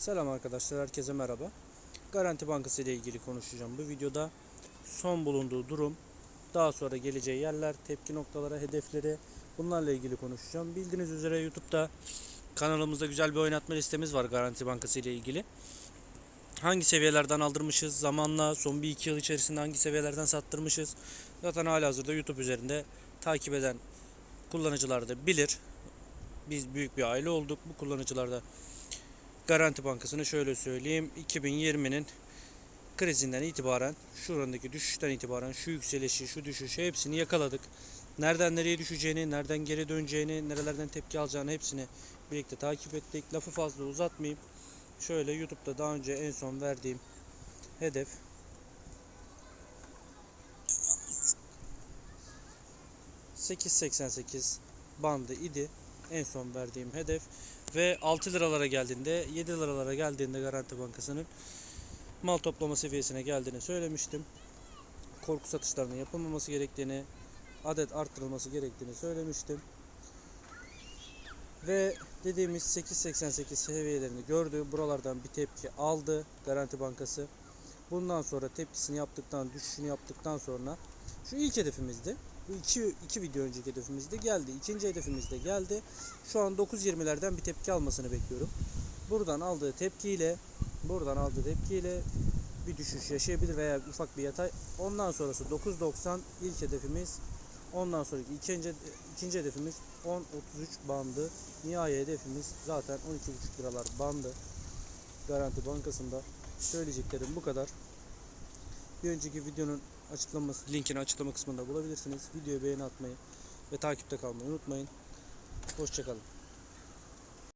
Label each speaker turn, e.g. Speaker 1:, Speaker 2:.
Speaker 1: Selam arkadaşlar, herkese merhaba. Garanti Bankası ile ilgili konuşacağım. Bu videoda son bulunduğu durum, daha sonra geleceği yerler, tepki noktaları, hedefleri bunlarla ilgili konuşacağım. Bildiğiniz üzere YouTube'da kanalımızda güzel bir oynatma listemiz var Garanti Bankası ile ilgili. Hangi seviyelerden aldırmışız, zamanla son bir iki yıl içerisinde hangi seviyelerden sattırmışız. Zaten halihazırda YouTube üzerinde takip eden kullanıcılar da bilir. Biz büyük bir aile olduk. Bu kullanıcılar da Garanti Bankası'nı şöyle söyleyeyim. 2020'nin krizinden itibaren, şurandaki düşüşten itibaren şu yükselişi, şu düşüşü hepsini yakaladık. Nereden nereye düşeceğini, nereden geri döneceğini, nerelerden tepki alacağını hepsini birlikte takip ettik. Lafı fazla uzatmayayım. Şöyle YouTube'da daha önce en son verdiğim hedef ...8.88 bandı idi. En son verdiğim hedef ve 6 liralara geldiğinde 7 liralara geldiğinde Garanti Bankası'nın mal toplama seviyesine geldiğini söylemiştim. Korku satışlarının yapılmaması gerektiğini, adet arttırılması gerektiğini söylemiştim. Ve dediğimiz 8.88 seviyelerini gördü. Buralardan bir tepki aldı Garanti Bankası. Bundan sonra tepkisini yaptıktan, düşüşünü yaptıktan sonra şu ilk hedefimizdi. Bu iki, iki video önceki hedefimizde geldi. İkinci hedefimiz de geldi. Şu an 9.20'lerden bir tepki almasını bekliyorum. Buradan aldığı tepkiyle buradan aldığı tepkiyle bir düşüş yaşayabilir veya ufak bir yatay. Ondan sonrası 9.90 ilk hedefimiz. Ondan sonraki ikinci, ikinci hedefimiz 10.33 bandı. Nihai hedefimiz zaten 12.5 liralar bandı. Garanti Bankası'nda söyleyeceklerim bu kadar. Bir önceki videonun açıklaması linkini açıklama kısmında bulabilirsiniz. Videoya beğeni atmayı ve takipte kalmayı unutmayın. Hoşçakalın.